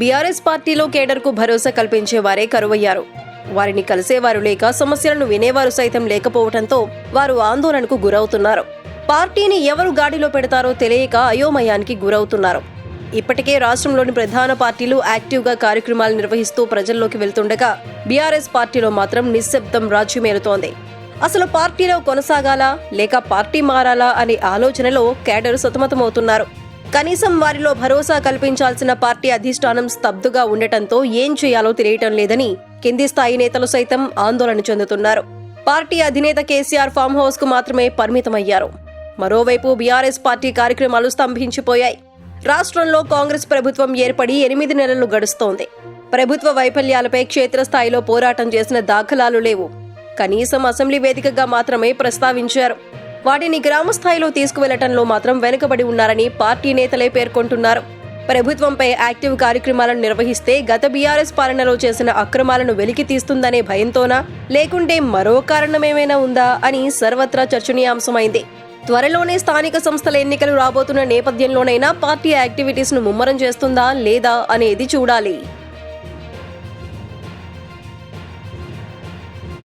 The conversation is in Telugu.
బీఆర్ఎస్ పార్టీలో కేడర్కు భరోసా కల్పించే వారే కరువయ్యారు. వారిని కలిసేవారు లేక సమస్యలను వినేవారు సైతం లేకపోవడంతో వారు ఆందోళనకు గురవుతున్నారు. పార్టీని ఎవరు గాడిలో పెడతారో తెలియక అయోమయానికి గురవుతున్నారు. ఇప్పటికే రాష్ట్రంలోని ప్రధాన పార్టీలు యాక్టివ్గా కార్యక్రమాలు నిర్వహిస్తూ ప్రజల్లోకి వెళ్తుండగా బీఆర్ఎస్ పార్టీలో మాత్రం నిశ్శబ్దం రాజ్యమేలుతోంది అసలు పార్టీలో కొనసాగాలా లేక పార్టీ మారాలా అనే ఆలోచనలో కేడర్ సతమతమవుతున్నారు. కనీసం వారిలో భరోసా కల్పించాల్సిన పార్టీ అధిష్టానం స్తబ్దుగా ఉండటంతో ఏం చేయాలో తెలియటం లేదని కింది స్థాయి నేతలు సైతం ఆందోళన చెందుతున్నారు. పార్టీ అధినేత కేసీఆర్ ఫామ్ హౌస్కు మాత్రమే పరిమితమయ్యారు. మరోవైపు బీఆర్ఎస్ పార్టీ కార్యక్రమాలు స్తంభించిపోయాయి. రాష్ట్రంలో కాంగ్రెస్ ప్రభుత్వం ఏర్పడి ఎనిమిది నెలలు గడుస్తోంది. ప్రభుత్వ వైఫల్యాలపై క్షేత్రస్థాయిలో పోరాటం చేసిన దాఖలాలు లేవు. కనీసం అసెంబ్లీ వేదికగా మాత్రమే ప్రస్తావించారు. వాటిని గ్రామ స్థాయిలో తీసుకువెళ్ళటంలో మాత్రం వెనుకబడి ఉన్నారని పార్టీ నేతలే పేర్కొంటున్నారు. ప్రభుత్వంపై యాక్టివ్ కార్యక్రమాలను నిర్వహిస్తే గత బీఆర్ఎస్ పాలనలో చేసిన అక్రమాలను వెలికి తీస్తుందనే భయంతోనా? లేకుంటే మరో కారణమేమైనా ఉందా? అని సర్వత్రా చర్చనీయాంశమైంది. త్వరలోనే స్థానిక సంస్థల ఎన్నికలు రాబోతున్న నేపథ్యంలోనైనా పార్టీ యాక్టివిటీస్ను ముమ్మరం చేస్తుందా లేదా అనేది చూడాలి.